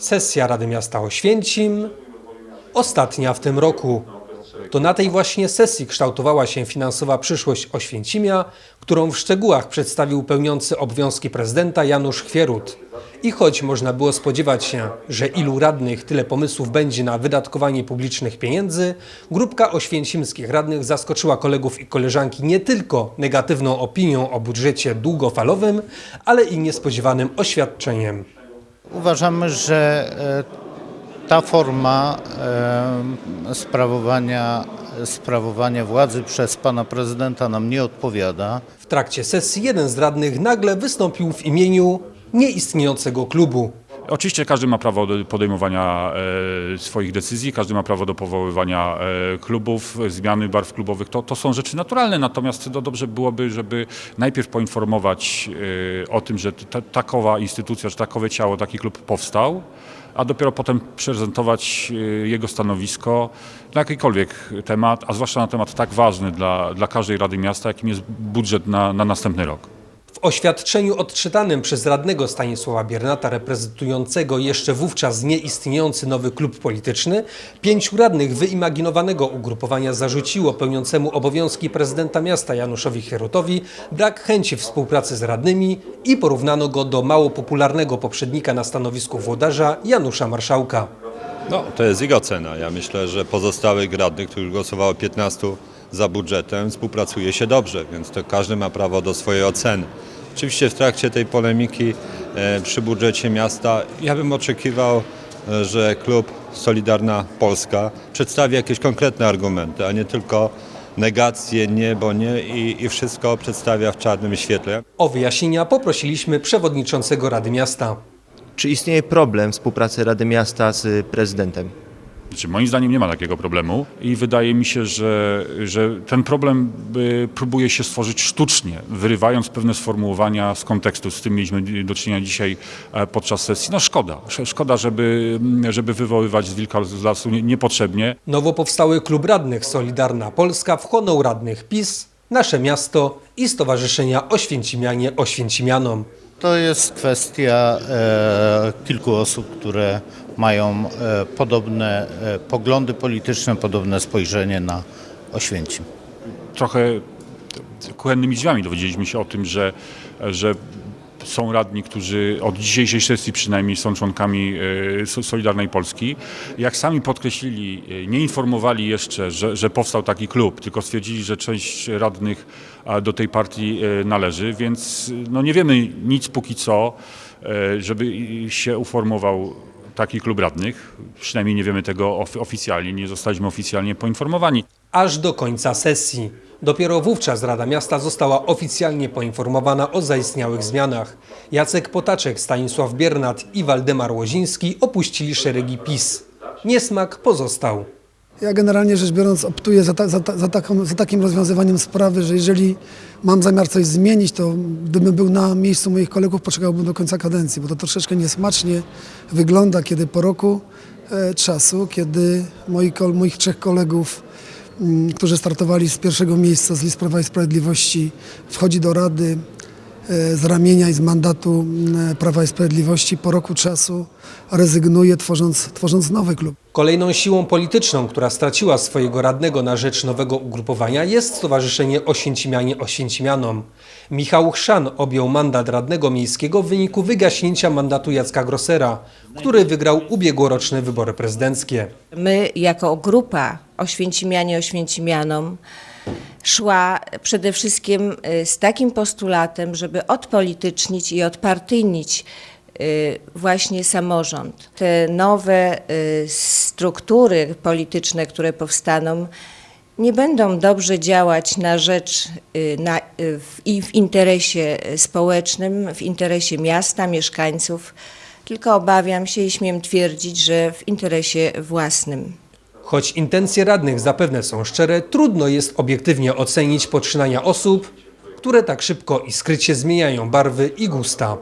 Sesja Rady Miasta Oświęcim, ostatnia w tym roku. To na tej właśnie sesji kształtowała się finansowa przyszłość Oświęcimia, którą w szczegółach przedstawił pełniący obowiązki prezydenta Janusz Chwierut. I choć można było spodziewać się, że ilu radnych tyle pomysłów będzie na wydatkowanie publicznych pieniędzy, grupka oświęcimskich radnych zaskoczyła kolegów i koleżanki nie tylko negatywną opinią o budżecie długofalowym, ale i niespodziewanym oświadczeniem. Uważamy, że e, ta forma e, sprawowania, sprawowania władzy przez pana prezydenta nam nie odpowiada. W trakcie sesji jeden z radnych nagle wystąpił w imieniu nieistniejącego klubu. Oczywiście każdy ma prawo do podejmowania e, swoich decyzji, każdy ma prawo do powoływania e, klubów, zmiany barw klubowych. To, to są rzeczy naturalne, natomiast to dobrze byłoby, żeby najpierw poinformować e, o tym, że ta, takowa instytucja, że takowe ciało, taki klub powstał, a dopiero potem prezentować jego stanowisko na jakikolwiek temat, a zwłaszcza na temat tak ważny dla, dla każdej Rady Miasta, jakim jest budżet na, na następny rok. W oświadczeniu odczytanym przez radnego Stanisława Biernata, reprezentującego jeszcze wówczas nieistniejący nowy klub polityczny, pięciu radnych wyimaginowanego ugrupowania zarzuciło pełniącemu obowiązki prezydenta miasta Januszowi Chierutowi brak chęci współpracy z radnymi i porównano go do mało popularnego poprzednika na stanowisku włodarza Janusza Marszałka. No, to jest jego cena. Ja myślę, że pozostałych radnych, których głosowało 15 za budżetem, współpracuje się dobrze, więc to każdy ma prawo do swojej oceny. Oczywiście w trakcie tej polemiki e, przy budżecie miasta ja bym oczekiwał, e, że klub Solidarna Polska przedstawi jakieś konkretne argumenty, a nie tylko negacje, nie, bo nie i, i wszystko przedstawia w czarnym świetle. O wyjaśnienia poprosiliśmy przewodniczącego Rady Miasta. Czy istnieje problem współpracy Rady Miasta z prezydentem? Znaczy, moim zdaniem nie ma takiego problemu i wydaje mi się, że, że ten problem y, próbuje się stworzyć sztucznie, wyrywając pewne sformułowania z kontekstu. Z tym mieliśmy do czynienia dzisiaj e, podczas sesji. No szkoda, Sz- szkoda, żeby, mm, żeby wywoływać z wilka z lasu nie- niepotrzebnie. Nowo powstały klub radnych Solidarna Polska wchłonął radnych PiS, Nasze Miasto i Stowarzyszenia Oświęcimianie Oświęcimianom. To jest kwestia e, kilku osób, które mają e, podobne e, poglądy polityczne, podobne spojrzenie na Oświęcim. trochę kuchennymi drzwiami dowiedzieliśmy się o tym, że, że są radni, którzy od dzisiejszej sesji przynajmniej są członkami e, So- Solidarnej Polski. Jak sami podkreślili, e, nie informowali jeszcze, że, że powstał taki klub, tylko stwierdzili, że część radnych do tej partii e, należy, więc no, nie wiemy nic póki co, żeby się uformował taki klub radnych. Przynajmniej nie wiemy tego of- oficjalnie, nie zostaliśmy oficjalnie poinformowani. aż do końca sesji. Dopiero wówczas Rada Miasta została oficjalnie poinformowana o zaistniałych zmianach. Jacek Potaczek, Stanisław Biernat i Waldemar Łoziński opuścili szeregi PiS. Niesmak pozostał. Ja generalnie rzecz biorąc optuję za, ta, za, ta, za, taką, za takim rozwiązywaniem sprawy, że jeżeli mam zamiar coś zmienić, to gdybym był na miejscu moich kolegów, poczekałbym do końca kadencji, bo to troszeczkę niesmacznie wygląda, kiedy po roku e, czasu, kiedy moi, moich trzech kolegów, którzy startowali z pierwszego miejsca z list Prawa i Sprawiedliwości, wchodzi do Rady z ramienia i z mandatu Prawa i Sprawiedliwości, po roku czasu rezygnuje, tworząc, tworząc nowy klub. Kolejną siłą polityczną, która straciła swojego radnego na rzecz nowego ugrupowania jest Stowarzyszenie Oświęcimianie Oświęcimianom. Michał Chrzan objął mandat radnego miejskiego w wyniku wygaśnięcia mandatu Jacka Grossera, który wygrał ubiegłoroczne wybory prezydenckie. My jako grupa Oświęcimianie Oświęcimianom szła przede wszystkim y, z takim postulatem, żeby odpolitycznić i odpartyjnić y, właśnie samorząd. Te nowe y, struktury polityczne, które powstaną, nie będą dobrze działać na rzecz na, w, i w interesie społecznym, w interesie miasta, mieszkańców, tylko obawiam się i śmiem twierdzić, że w interesie własnym. Choć intencje radnych zapewne są szczere, trudno jest obiektywnie ocenić poczynania osób, które tak szybko i skrycie zmieniają barwy i gusta.